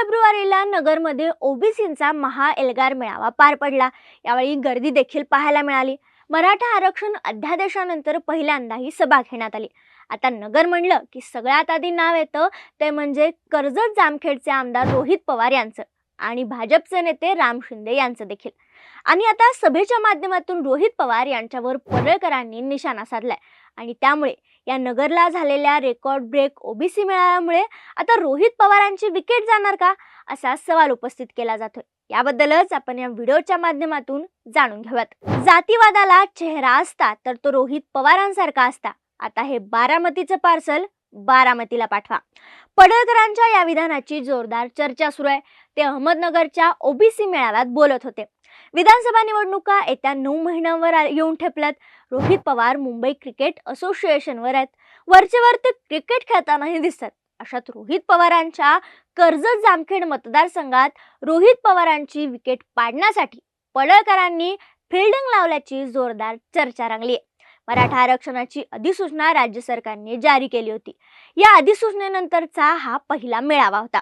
फेब्रुवारीला नगरमध्ये ओबीसींचा महा एल्गार मेळावा पार पडला. यावेळी गर्दी देखील पाहायला मिळाली. मराठा आरक्षण अध्यादेशानंतर पहिल्यांदा ही सभा घेण्यात आली. आता नगर म्हणलं की सगळ्यात आधी नाव येतं ते म्हणजे कर्जत जामखेडचे आमदार रोहित पवार यांचं आणि भाजपचे नेते राम शिंदे यांचं देखील. आणि आता सभेच्या माध्यमातून रोहित पवार यांच्यावर पडळकरांनी निशाणा साधलाय. आणि त्यामुळे या नगरला झालेल्या रेकॉर्ड ब्रेक ओबीसी मेळाव्यामुळे आता रोहित पवारांची विकेट जाणार का? असा सवाल उपस्थित केला जातोय. याबद्दलच आपण या व्हिडिओच्या माध्यमातून जाणून घेऊयात. जातीवादाला चेहरा असता तर तो रोहित पवारांसारखा असता. आता हे बारामतीचं पार्सल बारामतीला पाठवा. पडळकरांच्या या विधानाची जोरदार चर्चा सुरू आहे. ते अहमदनगरच्या ओबीसी मेळाव्यात बोलत होते. विधानसभा निवडणुका येत्या नऊ महिन्यांवर येऊन ठेपल्यात. रोहित पवार मुंबई क्रिकेट असोसिएशनवर आहेत. वरचेवर ते क्रिकेट खेळतानाही दिसतात. अशात रोहित पवारांच्या कर्जत जामखेड मतदारसंघात रोहित पवारांची विकेट पाडण्यासाठी पडळकरांनी फिल्डिंग लावल्याची जोरदार चर्चा रंगली आहे. मराठा आरक्षणाची अधिसूचना राज्य सरकारने जारी केली होती. या अधिसूचनेनंतरचा हा पहिला मेळावा होता.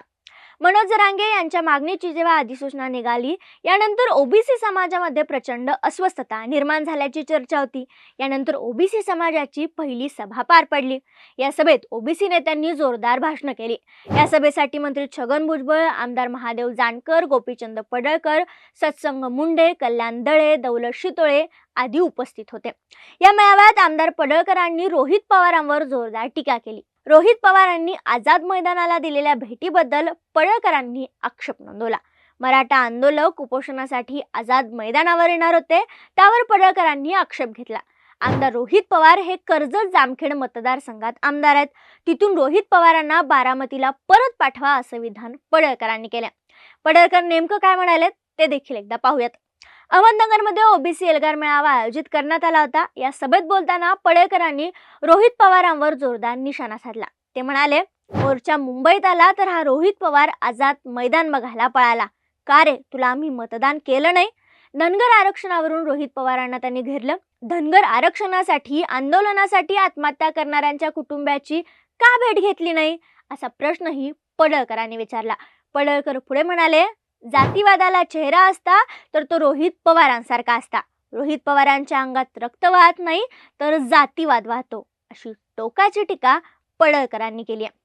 मनोज जरांगे यांच्या मागणीची जेव्हा अधिसूचना निघाली यानंतर ओबीसी समाजामध्ये प्रचंड अस्वस्थता निर्माण झाल्याची चर्चा होती. यानंतर ओबीसी समाजाची पहिली सभा पार पडली. या सभेत ओबीसी नेत्यांनी जोरदार भाषणं केली. या सभेसाठी मंत्री छगन भुजबळ आमदार महादेव जानकर गोपीचंद पडळकर सत्संग मुंडे कल्याण दळे दौलत शितोळे आदी उपस्थित होते. या मेळाव्यात आमदार पडळकरांनी रोहित पवारांवर जोरदार टीका केली. रोहित पवारांनी आझाद मैदानाला दिलेल्या भेटीबद्दल पडळकरांनी आक्षेप नोंदवला. मराठा आंदोलक उपोषणासाठी आझाद मैदानावर येणार होते त्यावर पडळकरांनी आक्षेप घेतला. आमदार रोहित पवार हे कर्जत जामखेड मतदारसंघात आमदार आहेत. तिथून रोहित पवारांना बारामतीला परत पाठवा असं विधान पडळकरांनी केलं. पडळकर नेमकं काय म्हणाले ते देखील एकदा पाहूयात. अहमदनगरमध्ये ओबीसी एल्गार मेळावा आयोजित करण्यात आला होता. या सभेत बोलताना पडळकरांनी रोहित पवारांवर जोरदार निशाणा साधला. ते म्हणाले मोर्चा मुंबईत आला तर हा रोहित पवार आझाद मैदान बघायला पळाला. का रे तुला आम्ही मतदान केलं नाही? धनगर आरक्षणावरून रोहित पवारांना त्यांनी घेरलं. धनगर आरक्षणासाठी आंदोलनासाठी आत्महत्या करणाऱ्यांच्या कुटुंबाची का भेट घेतली नाही? असा प्रश्नही पडळकरांनी विचारला. पडळकर पुढे म्हणाले जातीवादाला चेहरा असता तर तो रोहित पवारांसारखा असता. रोहित पवारांच्या अंगात रक्त वाहत नाही तर जातीवाद वाहतो. अशी टोकाची टीका पडळकरांनी केली आहे.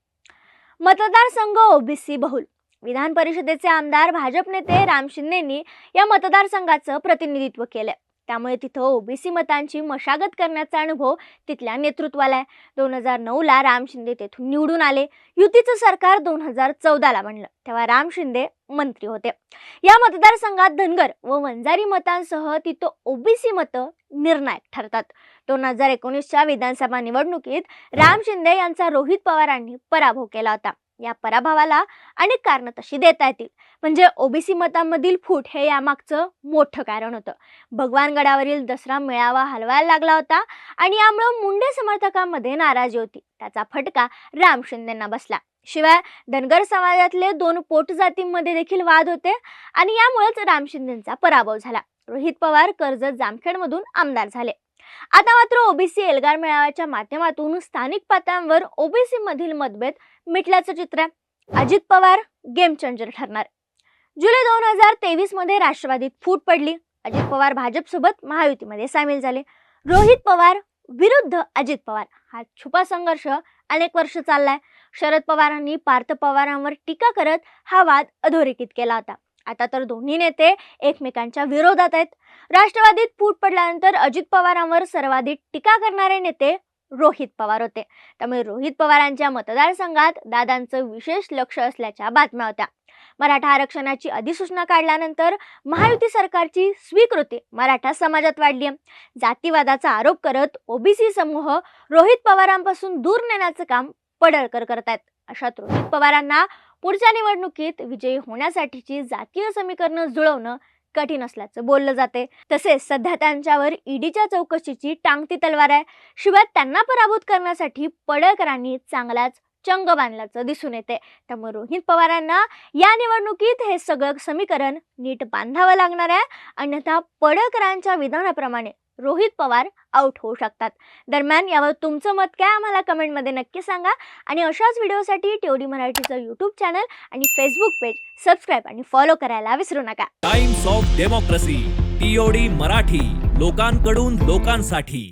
मतदारसंघ ओबीसी बहुल. विधान परिषदेचे आमदार भाजप नेते राम शिंदेंनी या मतदारसंघाचं प्रतिनिधित्व केलं त्यामुळे तिथं ओबीसी मतांची मशागत करण्याचा अनुभव तिथल्या नेतृत्वाला आहे. दोन हजार नऊला राम शिंदे तेथून निवडून आले. युतीचं सरकार दोन हजार चौदाला बनलं. तेव्हा राम शिंदे मंत्री होते. या मतदारसंघात धनगर व वंजारी मतांसह तिथं ओबीसी मतं निर्णायक ठरतात. दोन हजार एकोणीसच्या विधानसभा निवडणुकीत राम शिंदे यांचा रोहित पवारांनी पराभव केला होता. या पराभवाला अनेक कारणं तशी देता येतील. म्हणजे ओबीसी मतांमधील फूट हे यामागचं मोठं कारण होतं. भगवानगडावरील दसरा मेळावा हलवायला लागला होता आणि यामुळं मुंडे समर्थकांमध्ये नाराजी होती. त्याचा फटका राम शिंदेंना बसला. शिवाय धनगर समाजातले दोन पोटजातींमध्ये देखील वाद होते आणि यामुळेच राम शिंदेंचा पराभव झाला. रोहित पवार कर्जत जामखेडमधून आमदार झाले. आता मात्र ओबीसी एल्गार मेळाव्याच्या माध्यमातून स्थानिक पातळ्यांवर ओबीसी मधील मतभेद मिटल्याचं चित्र आहे. अजित पवार गेम चेंजर ठरणार. जुलै दोन हजार तेवीसमध्ये राष्ट्रवादीत फूट पडली. अजित पवार भाजपसोबत महायुतीमध्ये सामील झाले. रोहित पवार विरुद्ध अजित पवार. हा छुपा संघर्ष अनेक वर्ष चाललाय. शरद पवारांनी पार्थ पवारांवर टीका करत हा वाद अधोरेखित केला होता. आता तर दोन्ही नेते एकमेकांच्या विरोधात आहेत. राष्ट्रवादीत फूट पडल्यानंतर अजित पवारांवर सर्वाधिक टीका करणारे नेते रोहित पवार होते. त्यामुळे रोहित पवारांच्या मतदारसंघात दादांचं विशेष लक्ष असल्याच्या बातम्या होत्या. मराठा आरक्षणाची अधिसूचना काढल्यानंतर महायुती सरकारची स्वीकृती मराठा समाजात वाढली आहे जातीवादाचा आरोप करत ओबीसी समूह रोहित पवारांपासून दूर नेण्याचं काम पडळकर करतायत. अशात रोहित पवारांना पुढच्या निवडणुकीत विजयी होण्यासाठीची जातीय समीकरणं जुळवणं कठीण असल्याचं बोललं जाते. तसेच सध्या त्यांच्यावर ईडीच्या चौकशीची टांगती तलवार आहे. शिवाय त्यांना पराभूत करण्यासाठी पडळकरांनी चांगलाच चंग बांधल्याचं दिसून येते. त्यामुळे रोहित पवारांना या निवडणुकीत हे सगळं समीकरण नीट बांधावं लागणार आहे. अन्यथा पडळकरांच्या विधानाप्रमाणे रोहित पवार आउट होऊ शकतात. दरम्यान यावर तुमचं मत काय आम्हाला कमेंटमध्ये नक्की सांगा. आणि अशाच व्हिडिओसाठी टेवडी मराठीचं यूट्यूब चॅनल आणि फेसबुक पेज सबस्क्राईब आणि फॉलो करायला विसरू नका. Times of Democracy TOD Marathi लोकांकडून लोकांसाठी.